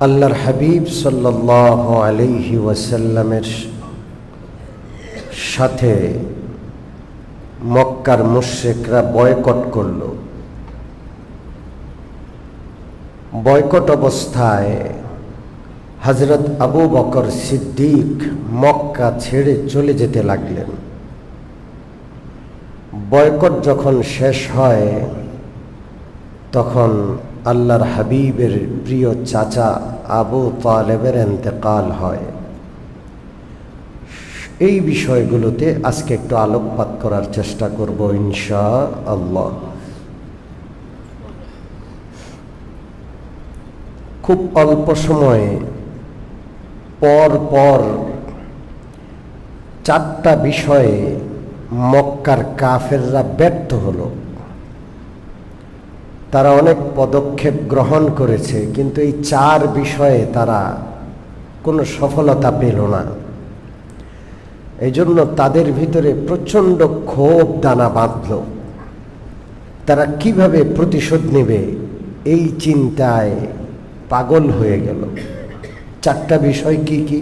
আল্লাহর হাবিব সাল্লাহ আলিহি ওয়াসাল্লামের সাথে মক্কার মুশ্রিকরা বয়কট করল। বয়কট অবস্থায় হজরত আবু বকর সিদ্দিক মক্কা ছেড়ে চলে যেতে লাগলেন। বয়কট যখন শেষ হয়, তখন আল্লাহর হাবিবের প্রিয় চাচা আবু তালেবের এন্তেকাল হয়। এই বিষয়গুলোতে আজকে একটু আলোকপাত করার চেষ্টা করব ইনশা আল্লাহ খুব অল্প সময়ে পর পর চারটা বিষয়ে মক্কার কাফেররা ব্যর্থ হলো। তারা অনেক পদক্ষেপ গ্রহণ করেছে, কিন্তু এই চার বিষয়ে তারা কোনো সফলতা পেল না। এই জন্য তাদের ভিতরে প্রচণ্ড ক্ষোভ দানা বাঁধল। তারা কীভাবে প্রতিশোধ নেবে এই চিন্তায় পাগল হয়ে গেল। চারটা বিষয় কি কি?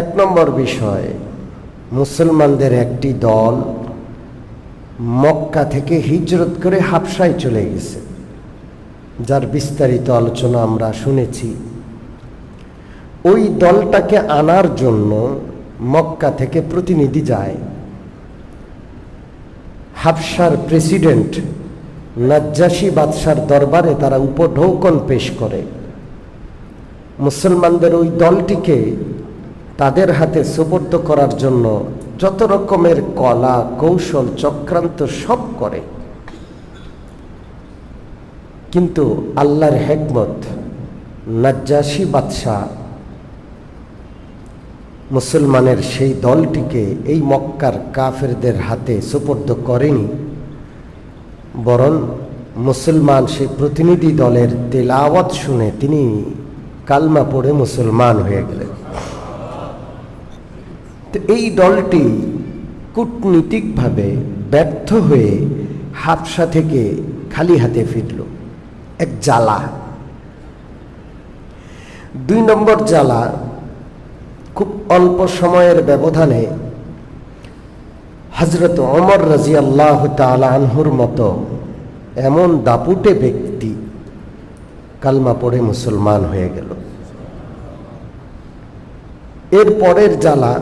এক নম্বর বিষয়, মুসলমানদের একটি দল মক্কা থেকে হিজরত করে হাবসায় চলে গেছে। যার বিস্তারিত আলোচনা আমরা শুনেছি। ওই দলটাকে আনার জন্য মক্কা থেকে প্রতিনিধি যায়। হাফসার প্রেসিডেন্ট নাজ্জাসী বাদশার দরবারে তারা উপঢৌকন পেশ করে। মুসলমানদের ওই দলটিকে তাদের হাতে সুপর্দ করার জন্য যত রকমের কলা, কৌশল, চক্রান্ত সব করে। কিন্তু আল্লাহর হেকমত, নাজ্জাসী বাদশাহ মুসলমানের সেই দলটিকে এই মক্কার কাফেরদের হাতে সুপর্দ করেনি, বরং মুসলমান সেই প্রতিনিধি দলের তেলাওয়াত শুনে তিনি কালমা পড়ে মুসলমান হয়ে গেলেন। তো এই দলটি কূটনীতিকভাবে ব্যর্থ হয়ে হাফসা থেকে খালি হাতে ফিরল, এক জ্বালা। দুই নম্বর জ্বালা খুব অল্প সময়ের ব্যবধানে হজরত অমর রাজি আল্লাহ আনহুর মতো এমন দাপুটে ব্যক্তি কালমা পড়ে মুসলমান হয়ে গেল। এর পরের জ্বালা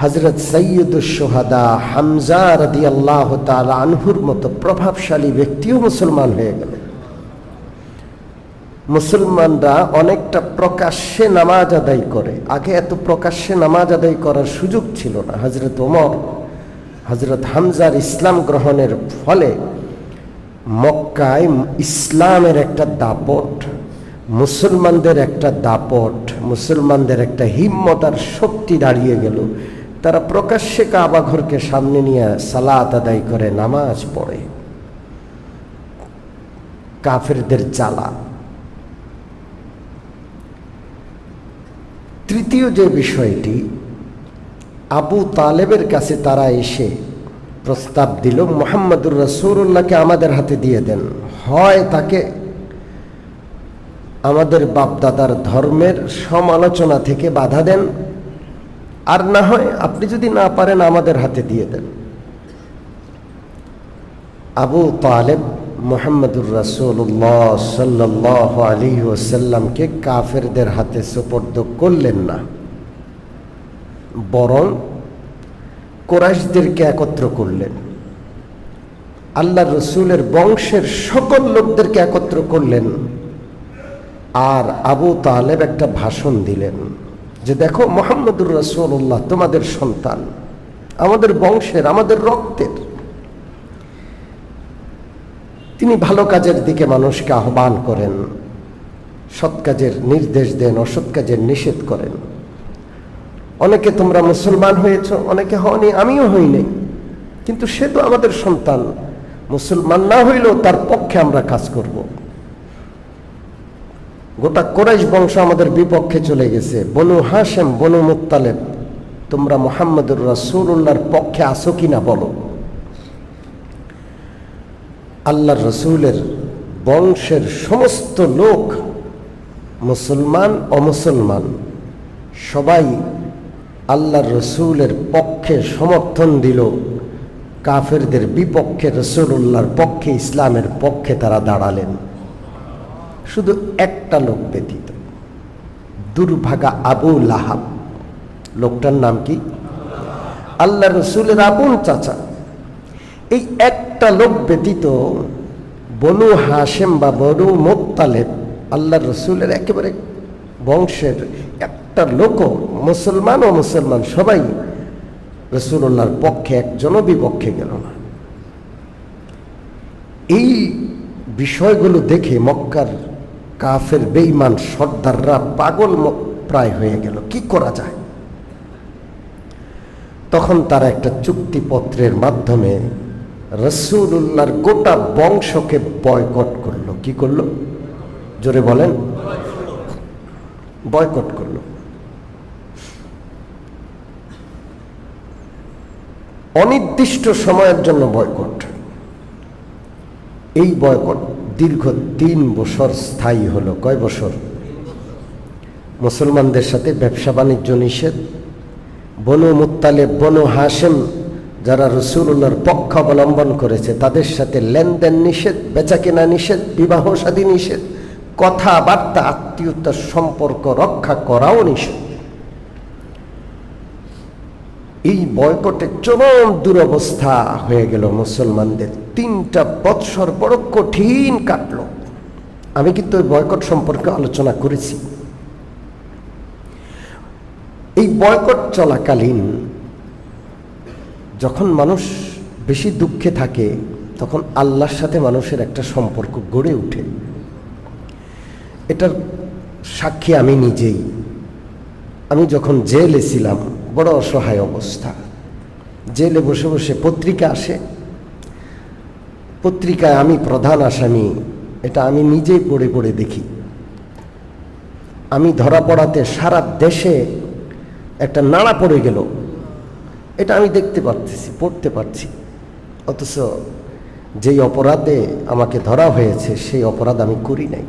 হজরত সৈয়দুসোহাদা হামজা রদি আল্লাহ আনহুর মতো প্রভাবশালী ব্যক্তিও মুসলমান হয়ে গেল। মুসলমানরা অনেকটা প্রকাশ্যে নামাজ আদায় করে। আগে এত প্রকাশ্যে নামাজ আদায় করার সুযোগ ছিল না। হজরত ওমর হজরত হামজার ইসলাম গ্রহণের ফলে মক্কায় ইসলামের একটা দাপট, মুসলমানদের একটা দাপট, মুসলমানদের একটা হিম্মত আর শক্তি দাঁড়িয়ে গেল। তারা প্রকাশ্যে কাবা ঘরকে সামনে নিয়ে সালাত আদায় করে, নামাজ পড়ে। কাফেরদের জ্বালা। তৃতীয় যে বিষয়টি, আবু তালেবের কাছে তারা এসে প্রস্তাব দিল, মোহাম্মদুর রসুল্লাহকে আমাদের হাতে দিয়ে দেন। হয় তাকে আমাদের বাপদাদার ধর্মের সমালোচনা থেকে বাধা দেন আর না হয় আপনি যদি না পারেন আমাদের হাতে দিয়ে দেন। আবু তালেব মোহাম্মদুর রাসুল্লাহ সাল্লাহ আলী ওসাল্লামকে কাফেরদের হাতে সুপর্দ করলেন না। বরং কোরাইশদেরকে একত্র করলেন। আল্লাহ রসুলের বংশের সকল লোকদেরকে একত্র করলেন। আর আবু তালেব একটা ভাষণ দিলেন। যে দেখো মোহাম্মদুর রসুল্লাহ তোমাদের সন্তান, আমাদের বংশের, আমাদের রক্তের। তিনি ভালো কাজের দিকে মানুষকে আহ্বান করেন, সৎ কাজের নির্দেশ দেন, অসৎ কাজের নিষেধ করেন। অনেকে তোমরা মুসলমান হয়েছ, অনেকে হওনি, আমিও হইনি। কিন্তু সে তো আমাদের সন্তান, মুসলমান না হইলেও তার পক্ষে আমরা কাজ করব। গোটা কোরাইশ বংশ আমাদের বিপক্ষে চলে গেছে। বনু হাসেম বনু মুক্তালেব তোমরা মোহাম্মদুর রাসুল্লাহর পক্ষে আসো কিনা বলো। আল্লাহর রসুলের বংশের সমস্ত লোক মুসলমান, অমুসলমান, সবাই আল্লাহ রসুলের পক্ষে সমর্থন দিল। কাফেরদের বিপক্ষে রসুল্লাহর পক্ষে, ইসলামের পক্ষে তারা দাঁড়ালেন। শুধু একটা লোক ব্যতীত। দুর্ভাগা আবু লাহাব। লোকটার নাম কি? আল্লাহ রসুলের আপন চাচা। এই একটা লোক ব্যতীত বনু হাসেম বা বনু মোত্তালেব আল্লাহ রসুলের একেবারে বংশের একটা লোকও, মুসলমান ও মুসলমান সবাই রসুল্লাহর পক্ষে একজনও বিপক্ষে গেল না। এই বিষয়গুলো দেখে মক্কার কাফের বেইমান সর্দাররা পাগল প্রায় হয়ে গেল। কি করা যায়? তখন তারা একটা চুক্তিপত্রের মাধ্যমে রসুল্লাহর গোটা বংশকে বয়কট করল। কি করল? জোরে বলেন। বয়কট করল। অনির্দিষ্ট সময়ের জন্য বয়কট। এই বয়কট দীর্ঘ তিন বছর স্থায়ী হলো। কয় বছর? মুসলমানদের সাথে ব্যবসা বাণিজ্য নিষেধ। বনু মুত্তালে বনু হাসেম যারা রসুল্লাহর পক্ষ অবলম্বন করেছে, তাদের সাথে লেনদেন নিষেধ, বেচাকেনা নিষেধ, বিবাহ সাদী নিষেধ, কথাবার্তা, আত্মীয়তার সম্পর্ক রক্ষা করাও নিষেধ। এই বয়কটে চরম দুরবস্থা হয়ে গেল মুসলমানদের। তিনটা বৎসর বড় কঠিন কাটলো। আমি কিন্তু ওই বয়কট সম্পর্কে আলোচনা করেছি। এই বয়কট চলাকালীন যখন মানুষ বেশি দুঃখে থাকে, তখন আল্লাহর সাথে মানুষের একটা সম্পর্ক গড়ে ওঠে। এটার সাক্ষী আমি নিজেই। আমি যখন জেলে ছিলাম বড় অসহায় অবস্থা। জেলে বসে বসে পত্রিকা আসে। পত্রিকায় আমি প্রধান আসামি, এটা আমি নিজেই পড়ে পড়ে দেখি। আমি ধরা পড়াতে সারা দেশে একটা নাড়া পড়ে গেল। এটা আমি দেখতে পারতেছি, পড়তে পারছি। অথচ যেই অপরাধে আমাকে ধরা হয়েছে, সেই অপরাধ আমি করি নাই।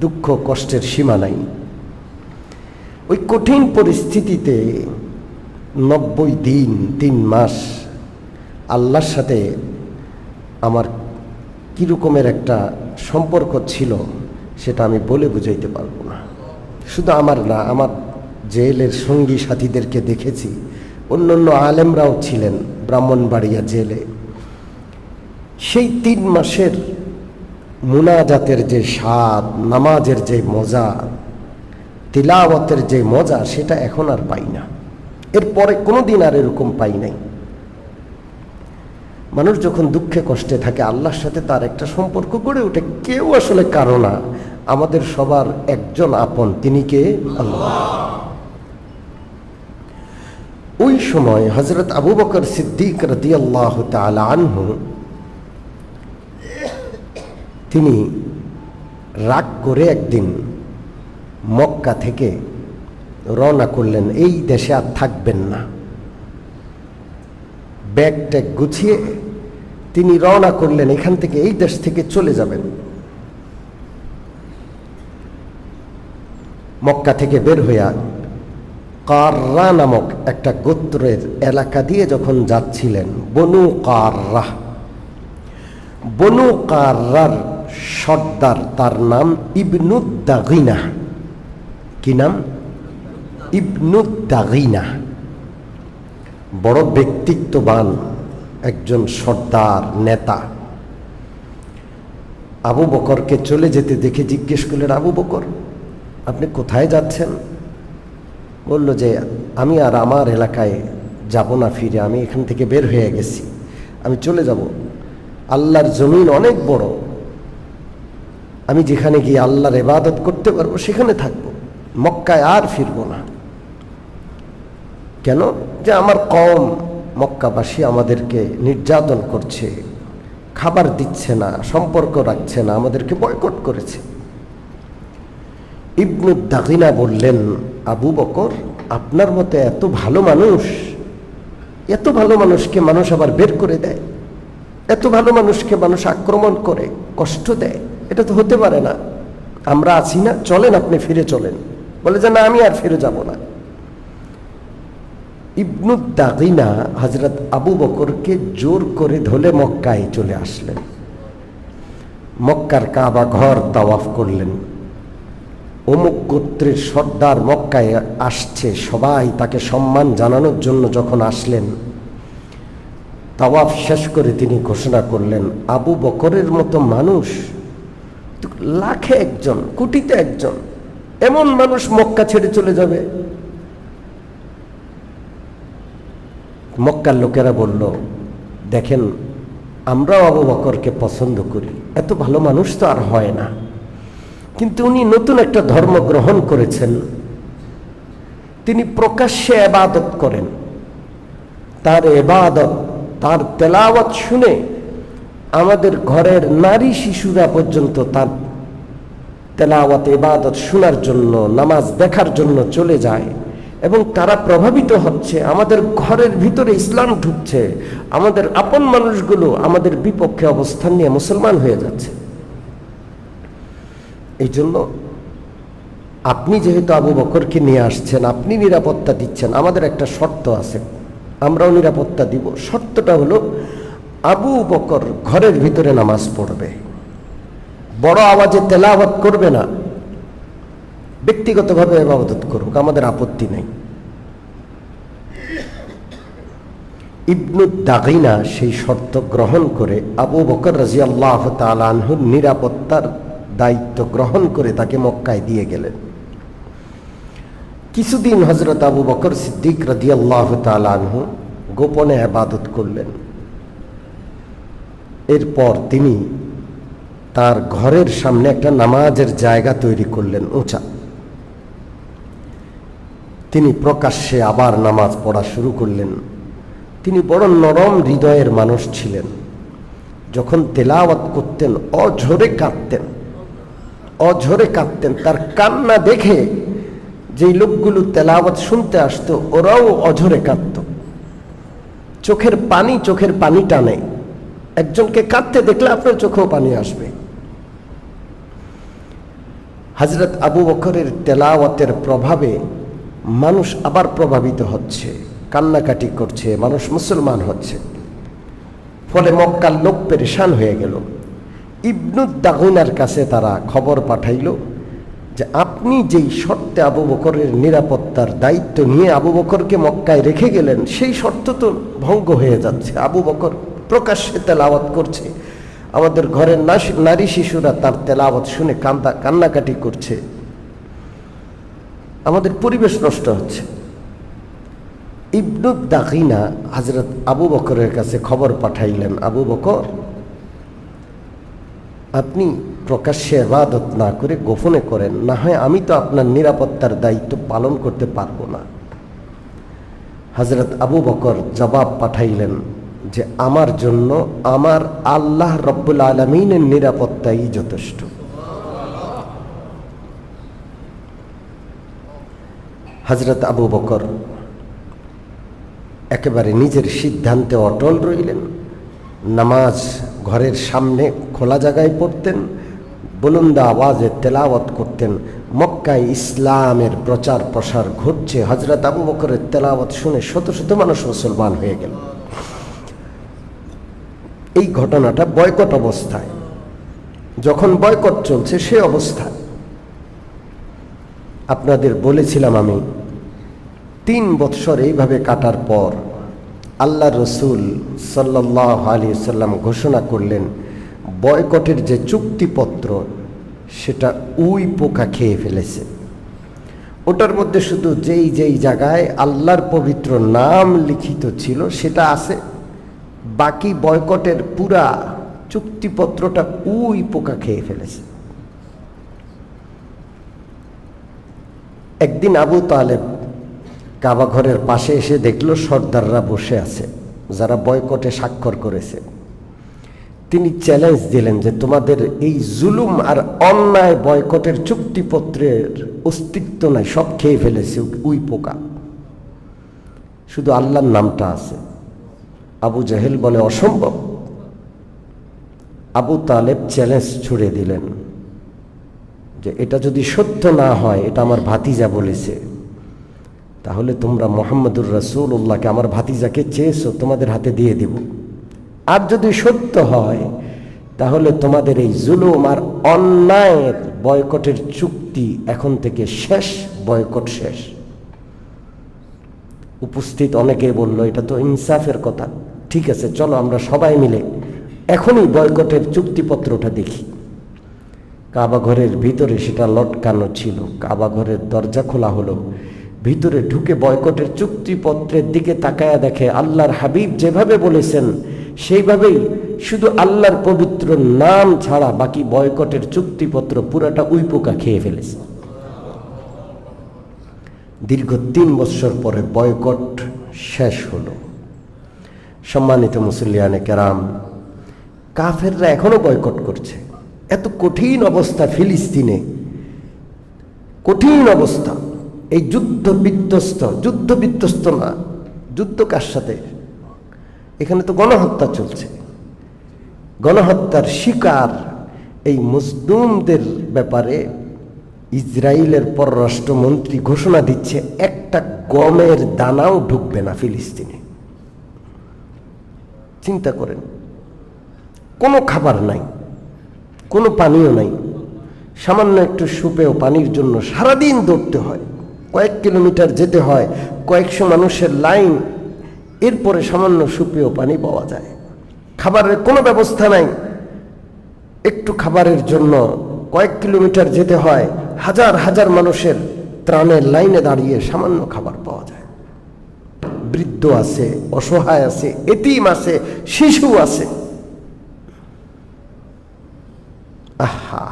দুঃখ, কষ্টের সীমা নাই। ওই কঠিন পরিস্থিতিতে নব্বই দিন, তিন মাস আল্লাহর সাথে আমার কীরকমের একটা সম্পর্ক ছিল সেটা আমি বলে বুঝাইতে পারব না। শুধু আমার না, আমার জেলের সঙ্গী সাথীদেরকে দেখেছি। অন্য অন্য আলেমরাও ছিলেন ব্রাহ্মণবাড়িয়া জেলে। সেই তিন মাসের মুনাজাতের যে স্বাদ, নামাজের যে মজা তিলাওয়াতের যে মজা, সেটা এখন আর পাই না। এরপরে কোনো দিন আর এরকম পাই নাই। মানুষ যখন দুঃখে কষ্টে থাকে, আল্লাহর সাথে তার একটা সম্পর্ক গড়ে ওঠে, কেউ আসলে কারও না। আমাদের সবার একজন আপন, তিনি কে? আল্লাহ। ওই সময় হজরত আবু বকর সিদ্দিক রদি আল্লাহ আনহু, তিনি রাগ করে একদিন মক্কা থেকে রওনা করলেন, এই দেশে আর থাকবেন না। ব্যাগ ট্যাগ গুছিয়ে তিনি রওনা করলেন, এখান থেকে এই দেশ থেকে চলে যাবেন। মক্কা থেকে বের হইয়া কাররা নামক একটা গোত্রের এলাকা দিয়ে যখন যাচ্ছিলেন, বনু কাররা, বনু কাররার সর্দার তার নাম ইবনুদ্দাগিনা কি নাম? ইবনুদ্দাগিনা বড় ব্যক্তিত্ববান একজন সর্দার নেতা। আবু বকরকে চলে যেতে দেখে জিজ্ঞেস করলেন, আবু বকর, আপনি কোথায় যাচ্ছেন? বলল যে, আমি আর আমার এলাকায় যাব না ফিরে, আমি এখান থেকে বের হয়ে গেছি, আমি চলে যাব। আল্লাহর জমিন অনেক বড়। আমি যেখানে গিয়ে আল্লাহর এবাদত করতে পারব, সেখানে থাকব। মক্কায় আর ফিরবো না। কেন? যে আমার কম মক্কাবাসী আমাদেরকে নির্যাতন করছে, খাবার দিচ্ছে না, সম্পর্ক রাখছে না, আমাদেরকে বয়কট করেছে। ইবনুদ্দাগিনা বললেন, আবু বকর, আপনার মতো এত ভালো মানুষ, এত ভালো মানুষকে মানুষ আবার বের করে দেয়? এত ভালো মানুষকে মানুষ আক্রমণ করে, কষ্ট দেয়? এটা তো হতে পারে না। আমরা আছি না, চলেন আপনি ফিরে চলেন। বলে যে, না, আমি আর ফিরে যাব না। ইবনুদ্দাগিনা হজরত আবু বকরকে জোর করে ধলে মক্কায় চলে আসলেন। মক্কার কাবা ঘর তাওয়াফ করলেন। অমুক গোত্রের সর্দার মক্কায় আসছে, সবাই তাকে সম্মান জানানোর জন্য যখন আসলেন, তাওয়াফ শেষ করে তিনি ঘোষণা করলেন, আবু বকরের মতো মানুষ, লাখে একজন, কোটিতে একজন এমন মানুষ মক্কা ছেড়ে চলে যাবে। মক্কার লোকেরা বলল, দেখেন, আমরাও আবু বকরকে পছন্দ করি। এত ভালো মানুষ তো আর হয় না। কিন্তু উনি নতুন একটা ধর্ম গ্রহণ করেছেন। তিনি প্রকাশ্যে এবাদত করেন। তার এবাদত, তার তেলাওয়াত শুনে আমাদের ঘরের নারী শিশুরা পর্যন্ত তার তেলাওয়াত এবাদত শোনার জন্য, নামাজ দেখার জন্য চলে যায়। এবং তারা প্রভাবিত হচ্ছে, আমাদের ঘরের ভিতরে ইসলাম ঢুকছে, আমাদের আপন মানুষগুলো আমাদের বিপক্ষে অবস্থান নিয়ে মুসলমান হয়ে যাচ্ছে। এই জন্য আপনি যেহেতু আবু বকরকে নিয়ে আসছেন, আপনি নিরাপত্তা দিচ্ছেন, আমাদের একটা শর্ত আছে, আমরাও নিরাপত্তা দিব। শর্তটা হলো, আবু বকর ঘরের ভিতরে নামাজ পড়বে। বড় আওয়াজে তেলাওয়াত করবে না। ব্যক্তিগতভাবে এবাদত করুক, আমাদের আপত্তি নেই। ইবনু দাগিনা সেই শর্ত গ্রহণ করে আবু বকর রাজি আল্লাহ তালানহুর নিরাপত্তার দায়িত্ব গ্রহণ করে তাকে মক্কায় দিয়ে গেলেন। কিছুদিন হজরত আবু বকর সিদ্দিক রাজি আল্লাহ তালানহু গোপনে আবাদত করলেন। এরপর তিনি তার ঘরের সামনে একটা নামাজের জায়গা তৈরি করলেন উঁচা। তিনি প্রকাশ্যে আবার নামাজ পড়া শুরু করলেন। তিনি বড় নরম হৃদয়ের মানুষ ছিলেন। যখন তেলাওয়াত করতেন, অঝরে কাঁদতেন। অঝরে কাঁদতেন। তার কান্না দেখে যেই লোকগুলো তেলাওয়াত শুনতে আসতো, ওরাও অঝরে কাঁদত। চোখের পানি চোখের পানি টানে। একজনকে কাঁদতে দেখলে আপনার চোখেও পানি আসবে। হজরত আবু বকরের তেলাওয়াতের প্রভাবে মানুষ আবার প্রভাবিত হচ্ছে, কান্নাকাটি করছে, মানুষ মুসলমান হচ্ছে। ফলে মক্কার লোক পেরেশান হয়ে গেল। ইবনুদ্দাগুনার কাছে তারা খবর পাঠাইল যে আপনি যেই শর্তে আবু বকরের নিরাপত্তার দায়িত্ব নিয়ে আবু বকরকে মক্কায় রেখে গেলেন, সেই শর্ত তো ভঙ্গ হয়ে যাচ্ছে। আবু বকর প্রকাশ্যে তেলাওয়াত করছে। আমাদের ঘরের নারী শিশুরা তার তেলাওয়াত শুনে কান্দা কান্নাকাটি করছে। আমাদের পরিবেশ নষ্ট হচ্ছে। ইবনুদ দাকিনা হজরত আবু বকরের কাছে খবর পাঠাইলেন, আবু বকর, আপনি প্রকাশ্যে আবাদত না করে গোপনে করেন, না হয় আমি তো আপনার নিরাপত্তার দায়িত্ব পালন করতে পারব না। হজরত আবু বকর জবাব পাঠাইলেন যে আমার জন্য আমার আল্লাহ রব্বুল আলমিনের নিরাপত্তাই যথেষ্ট। হজরত আবু বকর একেবারে নিজের সিদ্ধান্তে অটল রইলেন, নামাজ ঘরের সামনে খোলা জায়গায় পড়তেন, বুলন্দা আওয়াজে তেলাওয়াত করতেন, মক্কায় ইসলামের প্রচার প্রসার ঘটছে। হজরত আবু বকরের তেলাওয়াত শুনে শত শত মানুষ মুসলমান হয়ে গেল। এই ঘটনাটা বয়কট অবস্থায়। যখন বয়কট চলছে সে অবস্থায়। আপনাদের বলেছিলাম আমি, তিন বৎসর এইভাবে কাটার পর আল্লাহ রসুল সাল্লাহ আলী সাল্লাম ঘোষণা করলেন, বয়কটের যে চুক্তিপত্র, সেটা উই পোকা খেয়ে ফেলেছে। ওটার মধ্যে শুধু যেই যেই জায়গায় আল্লাহর পবিত্র নাম লিখিত ছিল, সেটা আছে। বাকি বয়কটের পুরা চুক্তিপত্রটা উই পোকা খেয়ে ফেলেছে। একদিন আবু তালেব কাবা ঘরের পাশে এসে দেখল সর্দাররা বসে আছে, যারা বয়কটে স্বাক্ষর করেছে। তিনি চ্যালেঞ্জ দিলেন যে তোমাদের এই জুলুম আর অন্যায় বয়কটের চুক্তিপত্রের অস্তিত্ব নাই, সব খেয়ে ফেলেছে উই পোকা। শুধু আল্লাহর নামটা আছে। আবু জাহেল বলে, অসম্ভব। আবু তালেব চ্যালেঞ্জ ছুড়ে দিলেন যে, এটা যদি সত্য না হয়, এটা আমার ভাতিজা বলেছে। তাহলে তোমরা মোহাম্মদুর রাসূলুল্লাহকে, আমার ভাতিজাকে চেয়েছো, তোমাদের হাতে দিয়ে দিব। আর যদি সত্য হয়, তাহলে তোমাদের এই জুলুম আর অন্যায়ের বয়কটের চুক্তি এখন থেকে শেষ, বয়কট শেষ। উপস্থিত অনেকে বলল, এটা তো ইনসাফের কথা। ঠিক আছে, চলো আমরা সবাই মিলে এখনই বয়কটের চুক্তিপত্রটা দেখি। কাবা ঘরের ভিতরে সেটা লটকানো ছিল। কাবা ঘরের দরজা খোলা হলো। ভিতরে ঢুকে বয়কটের চুক্তিপত্রের দিকে তাকায়া দেখে আল্লাহর হাবিব যেভাবে বলেছেন, সেইভাবেই শুধু আল্লাহর পবিত্র নাম ছাড়া বাকি বয়কটের চুক্তিপত্র পুরাটা উইপোকা খেয়ে ফেলেছে। দীর্ঘ তিন বছর পরে বয়কট শেষ হলো। সম্মানিত মুসলিয়ানে কেরাম, কাফেররা এখনও বয়কট করছে। এত কঠিন অবস্থা ফিলিস্তিনে। কঠিন অবস্থা। এই যুদ্ধ বিধ্বস্ত যুদ্ধ বিধ্বস্ত না, যুদ্ধ কার সাথে? এখানে তো গণহত্যা চলছে। গণহত্যার শিকার এই মুসলিমদের ব্যাপারে ইসরায়েলের পররাষ্ট্রমন্ত্রী ঘোষণা দিচ্ছে, একটা গমের দানাও ঢুকবে না ফিলিস্তিনে। চিন্তা করেন। কোনো খাবার নাই, কোনো পানীয় নাই। সামান্য একটু সুপেও পানির জন্য সারাদিন দৌড়তে হয়। কয়েক কিলোমিটার যেতে হয়, কয়েকশো মানুষের লাইন। এরপরে সামান্য সুপেও পানি পাওয়া যায়। খাবারের কোনো ব্যবস্থা নাই। একটু খাবারের জন্য কয়েক কিলোমিটার যেতে হয়। হাজার হাজার মানুষের ত্রাণের লাইনে দাঁড়িয়ে সামান্য খাবার পাওয়া যায়। বৃদ্ধ আছে, অসহায় আছে, এতিম আছে, শিশু আছে। আহা।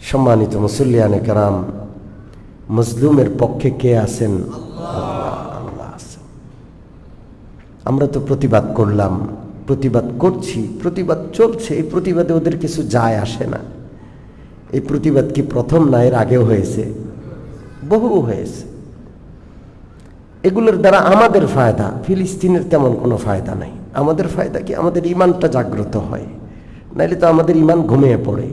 সম্মানিত মুসল্লিয়ানে কারাম মজলুমের পক্ষে কে আছেন। আমরা তো প্রতিবাদ করলাম, প্রতিবাদ করছি, প্রতিবাদ চলছে, এই প্রতিবাদে ওদের কিছু যায় আসে না। এই প্রতিবাদ কি প্রথম না এর আগেও হয়েছে? বহু হয়েছে। এগুলোর দ্বারা আমাদের ফায়দা, ফিলিস্তিনের তেমন কোনো ফায়দা নাই। আমাদের ফায়দা কি? আমাদের ইমানটা জাগ্রত হয়। নাইলে তো আমাদের ইমান ঘুমিয়ে পড়ে।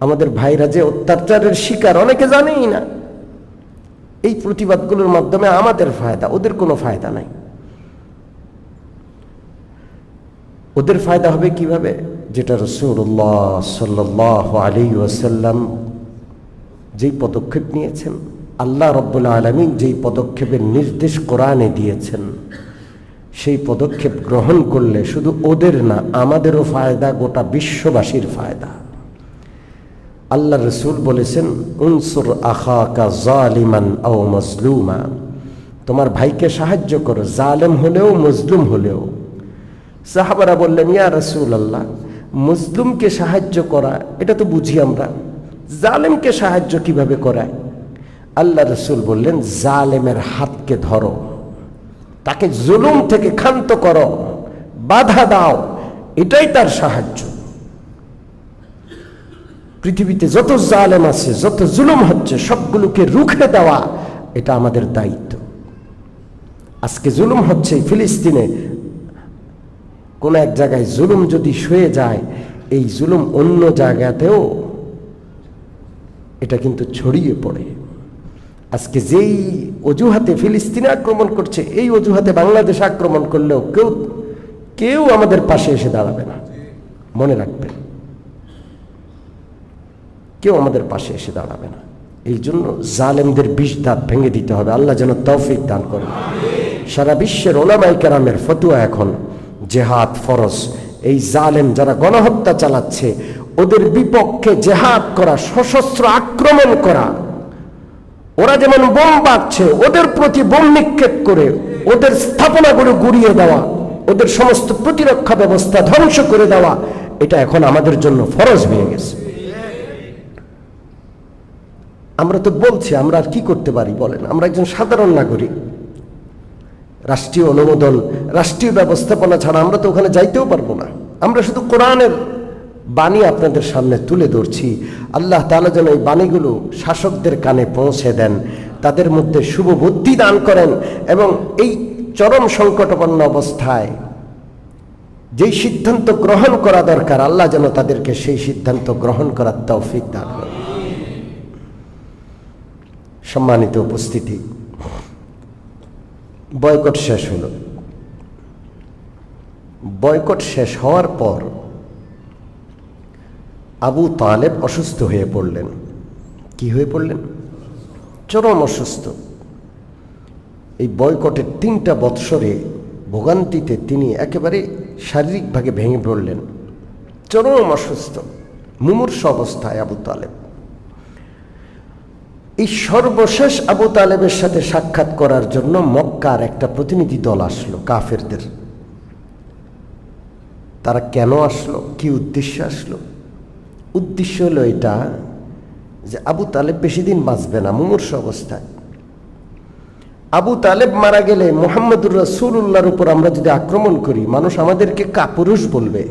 আমাদের ভাইরা যে অত্যাচারের শিকার, অনেকে জানেই না। এই প্রতিবাদগুলোর মাধ্যমে আমাদের ফায়দা, ওদের কোনো ফায়দা নাই। ওদের ফায়দা হবে কীভাবে? যেটা রসুল্লাহ সাল্লাহ আলী ওয়াসাল্লাম যেই পদক্ষেপ নিয়েছেন আল্লাহ রব্বুল আলমিন যেই পদক্ষেপের নির্দেশ কোরআনে দিয়েছেন, সেই পদক্ষেপ গ্রহণ করলে শুধু ওদের না, আমাদেরও ফায়দা, গোটা বিশ্ববাসীর ফায়দা। আল্লাহ রসুল বলেছেন, উনসুর আখা কা জালিমান ও মজলুমা। তোমার ভাইকে সাহায্য করো, জালেম হলেও, মজলুম হলেও। সাহাবারা বললেন, ইয়া রসুল আল্লাহ মজলুমকে সাহায্য করা, এটা তো বুঝি আমরা। জালেমকে সাহায্য কীভাবে করায়? আল্লাহ রসুল বললেন, জালেমের হাতকে ধরো, তাকে জুলুম থেকে ক্ষান্ত করো, বাধা দাও, এটাই তার সাহায্য। পৃথিবীতে যত জালেম আছে, যত জুলুম হচ্ছে, সবগুলোকে রুখে দেওয়া, এটা আমাদের দায়িত্ব। আজকে জুলুম হচ্ছে ফিলিস্তিনে। কোন এক জায়গায় জুলুম যদি শুয়ে যায়, এই জুলুম অন্য জায়গাতেও এটা কিন্তু ছড়িয়ে পড়ে। আজকে যেই অজুহাতে ফিলিস্তিনে আক্রমণ করছে, এই অজুহাতে বাংলাদেশ আক্রমণ করলেও কেউ কেউ আমাদের পাশে এসে দাঁড়াবে না। মনে রাখবেন, কেউ আমাদের পাশে এসে দাঁড়াবে না। এই জন্য জালেমদের বিষ দাঁত ভেঙে দিতে হবে। আল্লাহ যেন তৌফিক দান করেন। সারা বিশ্বের ওলামাই কেরামের ফতুয়া এখন, জেহাদ ফরজ। এই জালেম যারা গণহত্যা চালাচ্ছে, ওদের বিপক্ষে জেহাদ করা, সশস্ত্র আক্রমণ করা ওরা যেমন বোম বাঁধছে, ওদের প্রতি বোম নিক্ষেপ করে, ওদের স্থাপনাগুলো গুড়িয়ে দেওয়া, ওদের সমস্ত প্রতিরক্ষা ব্যবস্থা ধ্বংস করে দেওয়া, এটা এখন আমাদের জন্য ফরজ হয়ে গেছে। আমরা তো বলছি, আমরা আর কি করতে পারি বলেন? আমরা একজন সাধারণ নাগরিক। রাষ্ট্রীয় অনুমোদন, রাষ্ট্রীয় ব্যবস্থাপনা ছাড়া আমরা তো ওখানে যাইতেও পারব না। আমরা শুধু কোরআনের বাণী আপনাদের সামনে তুলে ধরছি আল্লাহ তালা যেন এই বাণীগুলো শাসকদের কানে পৌঁছে দেন, তাদের মধ্যে শুভ বুদ্ধি দান করেন এবং এই চরম সংকটপন্ন অবস্থায় যেই সিদ্ধান্ত গ্রহণ করা দরকার, আল্লাহ যেন তাদেরকে সেই সিদ্ধান্ত গ্রহণ করার তৌফিক দান করেন। সম্মানিত উপস্থিতি, বয়কট শেষ হলো বয়কট শেষ হওয়ার পর আবু তালেব অসুস্থ হয়ে পড়লেন। কি হয়ে পড়লেন? চরম অসুস্থ। এই বয়কটের তিনটা বৎসরে ভোগান্তিতে তিনি একেবারে শারীরিকভাবে ভেঙে পড়লেন। চরম অসুস্থ। মুমূর্ষ অবস্থায় আবু তালেব। এই সর্বশেষ আবু তালেবের সাথে সাক্ষাৎ করার জন্য মক্কার একটা প্রতিনিধি দল আসলো, কাফেরদের। তারা কেন আসলো? কি উদ্দেশ্যে আসলো? উদ্দেশ্য হলো এটা যে আবু তালেব বেশি দিন বাঁচবে না, মুমূর্ষ অবস্থায়। আবু তালেব মারা গেলে মোহাম্মদুর রসুল্লাহর উপর আমরা যদি আক্রমণ করি, মানুষ আমাদেরকে কাপুরুষ বলবে।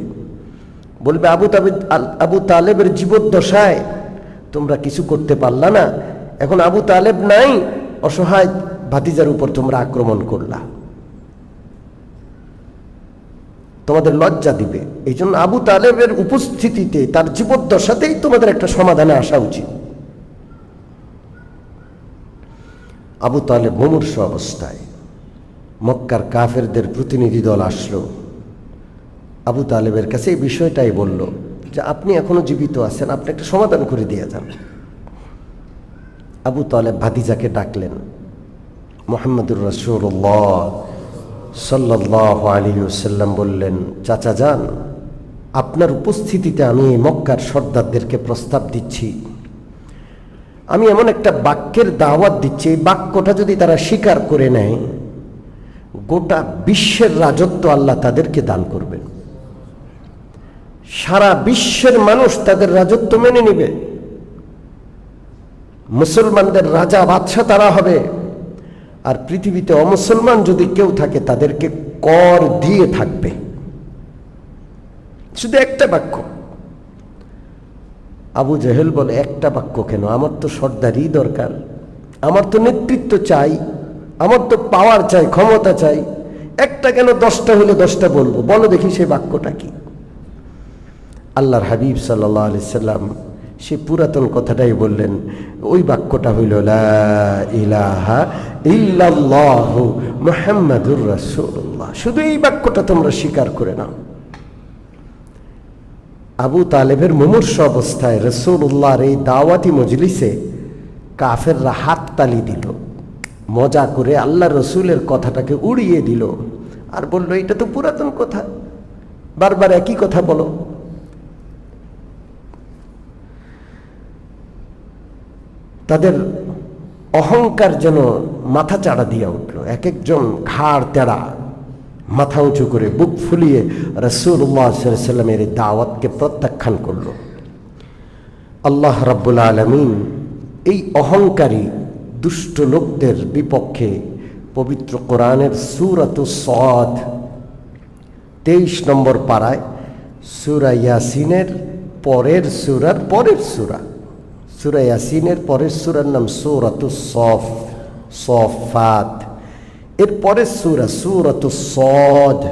বলবে, আবু তাবিদ আবু তালেবের জীবদ্দশায় তোমরা কিছু করতে পারলা না। এখন আবু তালেব নাই, অসহায় ভাতিজার উপর তোমরা আক্রমণ করলা। তোমাদের লজ্জা দিবে। এই জন্য আবু তালেবের উপস্থিতিতে তার জীবদ্দশাতেই তোমাদের একটা সমাধানে আসা উচিত। আবু তালেব মুমূর্ষ অবস্থায়। মক্কার কাফেরদের প্রতিনিধি দল আসলো। আবু তালেবের কাছে এই বিষয়টাই বলল যে, আপনি এখনও জীবিত আছেন, আপনি একটা সমাধান করে দিয়ে যান। আবু তালেব ভাতিজাকে ডাকলেন, মোহাম্মদুর রসুল্লাহ সাল্লাহ আলী সাল্লাম বললেন, চাচা যান, আপনার উপস্থিতিতে আমি এই মক্কার সর্দারদেরকে প্রস্তাব দিচ্ছি। আমি এমন একটা বাক্যের দাওয়াত দিচ্ছি, এই বাক্যটা যদি তারা স্বীকার করে নেয়, গোটা বিশ্বের রাজত্ব আল্লাহ তাদেরকে দান করবেন। সারা বিশ্বের মানুষ তাদের রাজত্ব মেনে নেবে। মুসলমানদের রাজা বাদশাহ তারা হবে। আর পৃথিবীতে অমুসলমান যদি কেউ থাকে, তাদেরকে কর দিয়ে থাকবে। শুধু একটা বাক্য। আবু জেহেল বলে, একটা বাক্য কেন? আমার তো সর্দারই দরকার। আমার তো নেতৃত্ব চাই। আমার তো পাওয়ার চাই, ক্ষমতা চাই। একটা কেন? দশটা হলে দশটা বলব। বলো দেখি সেই বাক্যটা কি? আল্লাহর হাবিব সাল্লাহ আলি সাল্লাম সে পুরাতন কথাটাই বললেন। ওই বাক্যটা হইল শুধু এই বাক্যটা তোমরা স্বীকার করে নাও। আবু তালেবের মুমূর্ষ অবস্থায় রসুল্লাহর এই দাওয়াতি মজলিসে কাফেররা হাত তালি দিল। মজা করে আল্লাহ রসুলের কথাটাকে উড়িয়ে দিল। আর বলল, এটা তো পুরাতন কথা। বারবার একই কথা বলো। তাদের অহংকার যেন মাথা চাড়া দিয়ে উঠল। এক একজন ঘাড় তেড়া, মাথা উঁচু করে বুক ফুলিয়ে রসুল্লাহ সাল্লামের দাওয়াতকে প্রত্যাখ্যান করল। আল্লাহ রাব্বুল আলমিন এই অহংকারী দুষ্ট লোকদের বিপক্ষে পবিত্র কোরআনের সুরাত সদ তেইশ নম্বর পাড়ায় সুরা ইয়াসিনের পরের সুরার পরের সুরা। সুরা ইয়াসিনের পরের সুরার নাম সুরাত সফ, সফাত। এর পরের সুরা সুরাত সদ।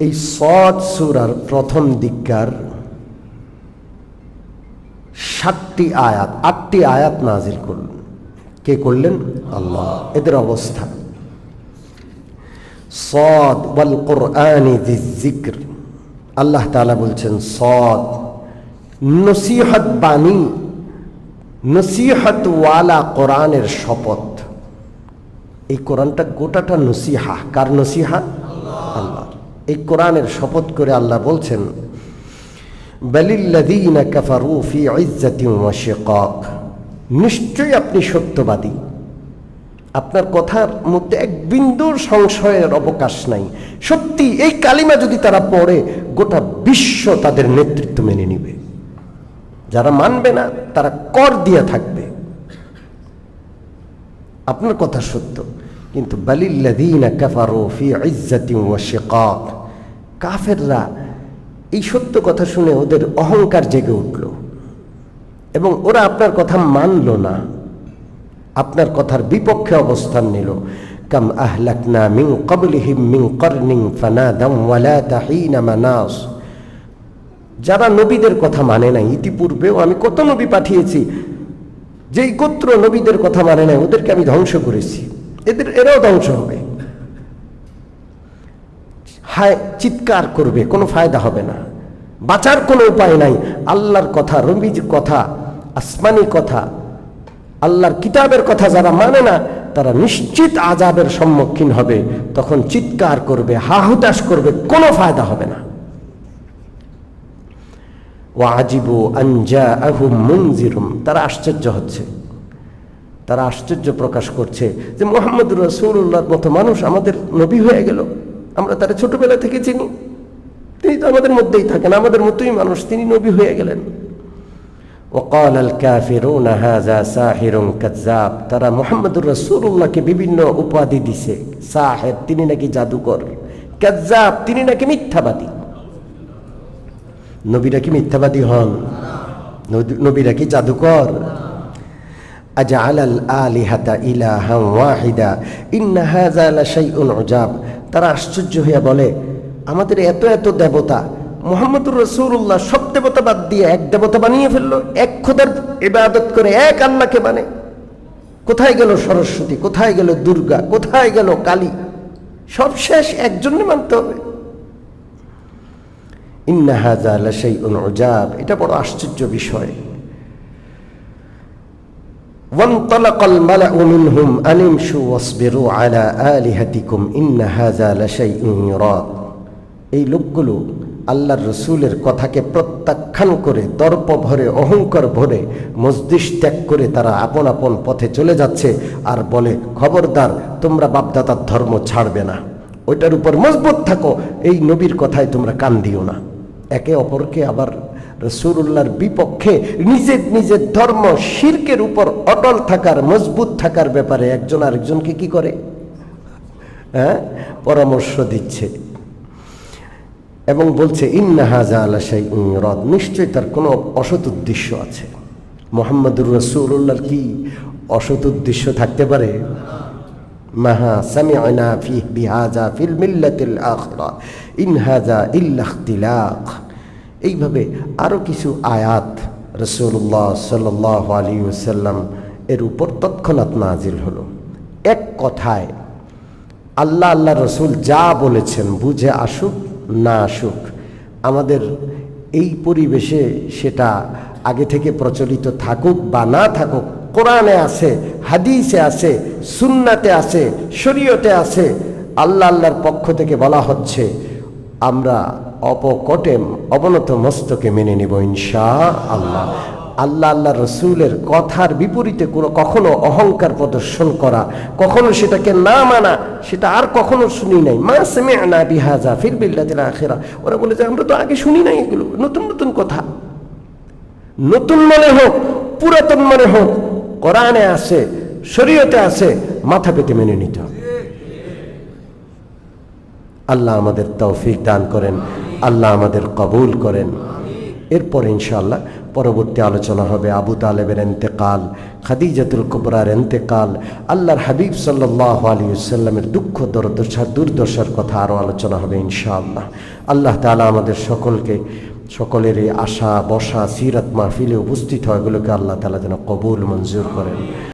এই সদ সুরার প্রথম দিককার সাতটি আয়াত, আটটি আয়াত নাজিল করলেন। কে করলেন? আল্লাহ। এদের অবস্থা। সদ ওয়াল আল্লাহ তালা বলছেন, সদ। নসিহত বাণী নসিহত ওয়ালা কোরআনের শপথ। এই কোরআনটা গোটাটা নসিহা। কার নসিহা? আল্লাহ এই কোরআনের শপথ করে আল্লাহ বলছেন শিকাক। নিশ্চয়ই আপনি সত্যবাদী। আপনার কথার মধ্যে এক বিন্দুর সংশয়ের অবকাশ নাই। সত্যি, এই কালিমা যদি তারা পড়ে, গোটা বিশ্ব তাদের নেতৃত্ব মেনে নিবে। যারা মানবে না, তারা কর দিয়ে থাকবে। আপনার কথা সত্য। কিন্তু কাফেররা এই সত্য কথা শুনে ওদের অহংকার জেগে উঠল। এবং ওরা আপনার কথা মানল না। আপনার কথার বিপক্ষে অবস্থান নিল। কাম আহ আহলাকনা মিন কবলিহিম মিন কর্নিং ফানাদাম ওয়ালা তাহিনা মানাস। যারা নবীদের কথা মানে নাই, ইতিপূর্বেও আমি কত নবী পাঠিয়েছি, যেই গোত্র নবীদের কথা মানে নাই, ওদেরকে আমি ধ্বংস করেছি। এদের, এরাও ধ্বংস হবে। হায়, চিৎকার করবে, কোনো ফায়দা হবে না। বাঁচার কোনো উপায় নাই। আল্লাহর কথা, রবির কথা, আসমানি কথা, আল্লাহর কিতাবের কথা যারা মানে না, তারা নিশ্চিত আজাবের সম্মুখীন হবে। তখন চিৎকার করবে, হাহুতাশ করবে, কোনো ফায়দা হবে না। ওয়াজিবু আঞ্জা আহুম মুনজিরুম। তারা আশ্চর্য হচ্ছে। তারা আশ্চর্য প্রকাশ করছে যে মোহাম্মদ রসুল্লাহর মতো মানুষ আমাদের নবী হয়ে গেল। আমরা তারা ছোটবেলা থেকে চিনি। তিনি তো আমাদের মধ্যেই থাকেন, আমাদের মতোই মানুষ, তিনি নবী হয়ে গেলেন। ওকাল আল হাজা কাজাব তারা মোহাম্মদুর রসুল্লাহকে বিভিন্ন উপাধি দিছে। সাহেব, তিনি নাকি জাদুকর। কাজাব তিনি নাকি মিথ্যাবাদী। নবীরা কি মিথ্যাবাদী হন? নবীরা কি জাদুকর? আজআল আল আলিহাতা ইলাহা ওয়াহিদা, ইন্না হাযা লাশাইউন উজাব। তারা আশ্চর্য হইয়া বলে, আমাদের এত এত দেবতা, মোহাম্মদুর রসুল্লাহ সব দেবতা বাদ দিয়ে এক দেবতা বানিয়ে ফেলল, এক খোদার ইবাদত করে এক আল্লাহকে মানে। কোথায় গেল সরস্বতী? কোথায় গেল দুর্গা? কোথায় গেল কালী? সব শেষ একজনে মানতে হবে। ইন্না হাজা লাশাইউন উজাব এটা বড় আশ্চর্য বিষয় وانطلق الملأ منهم أن امشوا واصبروا على آلهتكم إن هذا لشيء يراد এই লোকগুলো আল্লাহর রসুলের কথাকে প্রত্যাখ্যান করে দর্প ভরে অহংকার ভরে মসজিদ ত্যাগ করে তারা আপন আপন পথে চলে যাচ্ছে আর বলে খবরদার তোমরা বাপদাতার ধর্ম ছাড়বে না ওইটার উপর মজবুত থাকো এই নবীর কথায় তোমরা কান দিও না একে অপরকে আবার রসুল্লাহর বিপক্ষে নিজের নিজের ধর্ম শির্কের উপর অটল থাকার, মজবুত থাকার ব্যাপারে একজন আরেকজনকে কি করে? হ্যাঁ? পরামর্শ দিচ্ছে। এবং বলছে, ইন্না হাজা আলাশাই রদ নিশ্চয়ই তার কোনো অসৎ উদ্দেশ্য আছে। মোহাম্মদুর রসুল্লাহর কি অসৎ উদ্দেশ্য থাকতে পারে? মাহা সামিআনা ফি বিহাজা ফিল মিল্লাতিল আখিরা। ইন হাজা ইল্লা এইভাবে আরও কিছু আয়াত রসুল্লাহ সাল্লাহ আলী ওসাল্লাম এর উপর তৎক্ষণাৎ নাজিল হলো। এক কথায়, আল্লাহ আল্লাহ রসুল যা বলেছেন, বুঝে আসুক, না আসুক, আমাদের এই পরিবেশে সেটা আগে থেকে প্রচলিত থাকুক বা না থাকুক কোরআনে আছে, হাদিসে আছে, সুন্নাতে আছে, শরীয়তে আছে, আল্লাহ আল্লাহর পক্ষ থেকে বলা হচ্ছে, আমরা অপকটে অবনত মস্তকে মেনে নেব ইনশা আল্লাহ আল্লাহ আল্লাহ রসুলের কথার বিপরীতে কোনো কখনো অহংকার প্রদর্শন করা, কখনো সেটাকে না মানা, সেটা আর কখনো শুনি নাই। মা সেমে না বিহাজা ফির বিল্লাতিল আখেরা। ওরা বলে যে, আমরা তো আগে শুনি নাই এগুলো, নতুন নতুন কথা। নতুন মনে হোক, পুরাতন মনে হোক কোরআনে আছে, শরীয়তে আছে, মাথা পেতে মেনে নিতে হবে। আল্লাহ আমাদের তৌফিক দান করেন, আল্লাহ আমাদের কবুল করেন। এরপর ইনশাআল্লাহ পরবর্তী আলোচনা হবে আবু তালেবের এন্তেকাল, খাদিজাতুল কুবরার এন্তেকাল। আল্লাহর হাবিব সাল্লাহ আলী সাল্লামের দুঃখ দুর্দশার দুর্দশার কথা আরও আলোচনা হবে ইনশাআল্লাহ। আল্লাহ তালা আমাদের সকলকে সকলের এই আশা, বসা, সিরাত মাহফিলে উপস্থিত হয় এগুলোকে আল্লাহ তালা যেন কবুল, মঞ্জুর করেন।